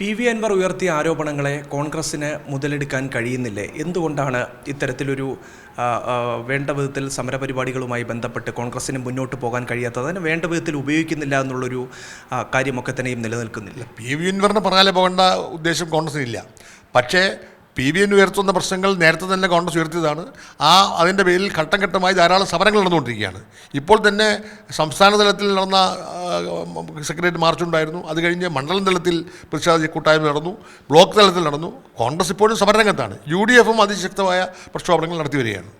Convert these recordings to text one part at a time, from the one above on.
P V Anwar ഉയർത്തിയ ആരോപണങ്ങളെ കോൺഗ്രസ്സിന് മുതലെടുക്കാൻ കഴിയുന്നില്ലേ? എന്തുകൊണ്ടാണ് ഇത്തരത്തിലൊരു വേണ്ട വിധത്തിൽ സമരപരിപാടികളുമായി ബന്ധപ്പെട്ട് കോൺഗ്രസ്സിന് മുന്നോട്ട് പോകാൻ കഴിയാത്തത്? അതിന് വേണ്ട വിധത്തിൽ ഉപയോഗിക്കുന്നില്ല എന്നുള്ളൊരു കാര്യമൊക്കെ തന്നെയും നിലനിൽക്കുന്നില്ല? പി വി അൻവറിന് പറഞ്ഞാലേ പോകേണ്ട ഉദ്ദേശം കോൺഗ്രസിനില്ല പക്ഷേ പി ബി എൻ ഉയർത്തുന്ന പ്രശ്നങ്ങൾ നേരത്തെ തന്നെ കോൺഗ്രസ് ഉയർത്തിയതാണ്. ആ അതിന്റെ പേരിൽ ഘട്ടം ഘട്ടമായി ധാരാളം സമരങ്ങൾ നടന്നുകൊണ്ടിരിക്കുകയാണ്. ഇപ്പോൾ തന്നെ സംസ്ഥാന തലത്തിൽ നടന്ന സെക്രട്ടറിയേറ്റ് മാർച്ച് ഉണ്ടായിരുന്നു. അത് കഴിഞ്ഞ് മണ്ഡലം തലത്തിൽ പ്രതിഷേധ കൂട്ടായ്മ നടന്നു. ബ്ലോക്ക് തലത്തിൽ നടന്നു. കോൺഗ്രസ് ഇപ്പോഴും സമരരംഗത്താണ്. യു ഡി എഫും അതിശക്തമായ പ്രക്ഷോഭങ്ങൾ നടത്തി വരികയാണ്.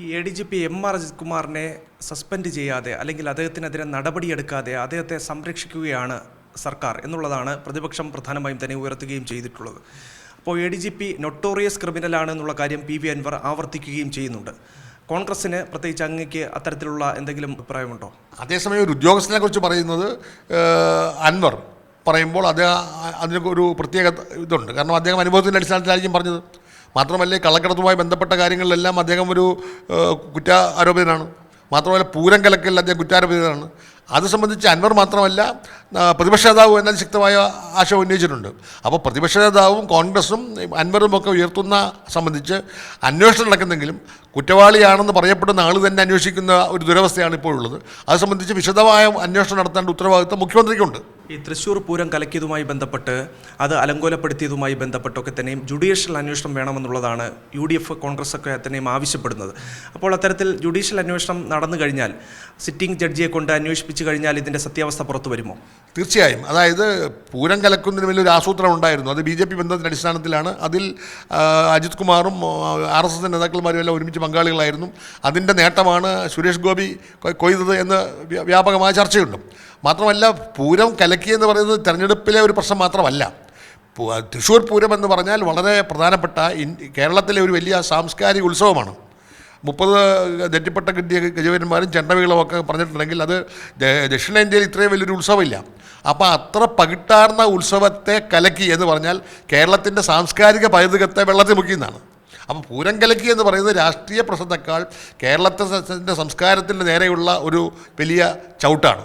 ഈ A D G P M R Ajith കുമാറിനെ സസ്പെൻഡ് ചെയ്യാതെ അല്ലെങ്കിൽ അദ്ദേഹത്തിനെതിരെ നടപടിയെടുക്കാതെ അദ്ദേഹത്തെ സംരക്ഷിക്കുകയാണ് സർക്കാർ എന്നുള്ളതാണ് പ്രതിപക്ഷം പ്രധാനമായും തന്നെ ഉയർത്തുകയും ചെയ്തിട്ടുള്ളത്. അപ്പോൾ A D G P notorious ക്രിമിനലാണ് എന്നുള്ള കാര്യം പി വി അൻവർ ആവർത്തിക്കുകയും ചെയ്യുന്നുണ്ട്. കോൺഗ്രസിന് പ്രത്യേകിച്ച് അങ്ങക്ക് അത്തരത്തിലുള്ള എന്തെങ്കിലും അഭിപ്രായമുണ്ടോ? അതേസമയം ഒരു ഉദ്യോഗസ്ഥനെ കുറിച്ച് പറയുന്നത് അൻവർ പറയുമ്പോൾ അത് അതിന് ഒരു പ്രത്യേക ഇതുണ്ട്. കാരണം അദ്ദേഹം അനുഭവത്തിന്റെ അടിസ്ഥാനത്തിലായിരിക്കും പറഞ്ഞത്. മാത്രമല്ലേ കള്ളക്കടത്തുമായി ബന്ധപ്പെട്ട കാര്യങ്ങളിലെല്ലാം അദ്ദേഹം ഒരു ഏഹ്, കുറ്റ ആരോപിതനാണ് മാത്രമല്ല പൂരം കലക്കല്ല അദ്ദേഹം കുറ്റാരോപിതനാണ്. അത് സംബന്ധിച്ച് അൻവർ മാത്രമല്ല പ്രതിപക്ഷ നേതാവ് എന്നത് ശക്തമായ ആശയം ഉന്നയിച്ചിട്ടുണ്ട്. അപ്പോൾ പ്രതിപക്ഷ നേതാവും കോൺഗ്രസും അൻവറും ഒക്കെ ഉയർത്തുന്ന സംബന്ധിച്ച് അന്വേഷണം നടക്കുന്നെങ്കിലും കുറ്റവാളിയാണെന്ന് പറയപ്പെടുന്ന ആൾ തന്നെ അന്വേഷിക്കുന്ന ഒരു ദുരവസ്ഥയാണ് ഇപ്പോഴുള്ളത്. അത് സംബന്ധിച്ച് വിശദമായ അന്വേഷണം നടത്തേണ്ട ഉത്തരവാദിത്വം മുഖ്യമന്ത്രിക്കുണ്ട്. ഈ തൃശ്ശൂർ പൂരം കലക്കിയതുമായി ബന്ധപ്പെട്ട് അത് അലങ്കോലപ്പെടുത്തിയതുമായി ബന്ധപ്പെട്ടൊക്കെ തന്നെയും ജുഡീഷ്യൽ അന്വേഷണം വേണമെന്നുള്ളതാണ് യു ഡി എഫ് കോൺഗ്രസ് ഒക്കെ തന്നെയും ആവശ്യപ്പെടുന്നത്. അപ്പോൾ അത്തരത്തിൽ ജുഡീഷ്യൽ അന്വേഷണം നടന്നു കഴിഞ്ഞാൽ സിറ്റിംഗ് ജഡ്ജിയെ കൊണ്ട് അന്വേഷിപ്പിച്ചു കഴിഞ്ഞാൽ ഇതിന്റെ സത്യാവസ്ഥ പുറത്തു വരുമോ? തീർച്ചയായും. അതായത് പൂരം കലക്കുന്നതിന് വലിയൊരു ആസൂത്രണം ഉണ്ടായിരുന്നു. അത് ബി ജെ പി ബന്ധത്തിന്റെ അടിസ്ഥാനത്തിലാണ്. അതിൽ അജിത് കുമാറും ആർ എസ് എസ് നേതാക്കന്മാരും എല്ലാം ഒരുമിച്ച് പങ്കാളികളായിരുന്നു. അതിന്റെ നേട്ടമാണ് സുരേഷ് ഗോപി കൊയ്തത് എന്ന് വ്യാപകമായ ചർച്ചയുണ്ട്. മാത്രമല്ല പൂരം കലക്കി എന്ന് പറയുന്നത് തെരഞ്ഞെടുപ്പിലെ ഒരു പ്രശ്നം മാത്രമല്ല. തൃശ്ശൂർ പൂരം എന്ന് പറഞ്ഞാൽ വളരെ പ്രധാനപ്പെട്ട കേരളത്തിലെ ഒരു വലിയ സാംസ്കാരിക ഉത്സവമാണ്. മുപ്പത് നെറ്റിപ്പട്ട കിട്ടിയ ഗജവീരന്മാരും ചെണ്ടവികളും ഒക്കെ പറഞ്ഞിട്ടുണ്ടെങ്കിൽ അത് ദക്ഷിണേന്ത്യയിൽ ഇത്രയും വലിയൊരു ഉത്സവമില്ല. അപ്പോൾ അത്ര പകിട്ടാർന്ന ഉത്സവത്തെ കലക്കി എന്ന് പറഞ്ഞാൽ കേരളത്തിന്റെ സാംസ്കാരിക പൈതൃകത്തെ വെള്ളത്തിൽ മുക്കിയെന്നാണ് അപ്പോൾ പൂരം കലക്കി എന്ന് പറയുന്നത് രാഷ്ട്രീയ പ്രശ്നത്തെക്കാൾ കേരളത്തിന്റെ സംസ്കാരത്തിന്റെ നേരെയുള്ള ഒരു വലിയ ചവിട്ടാണ്.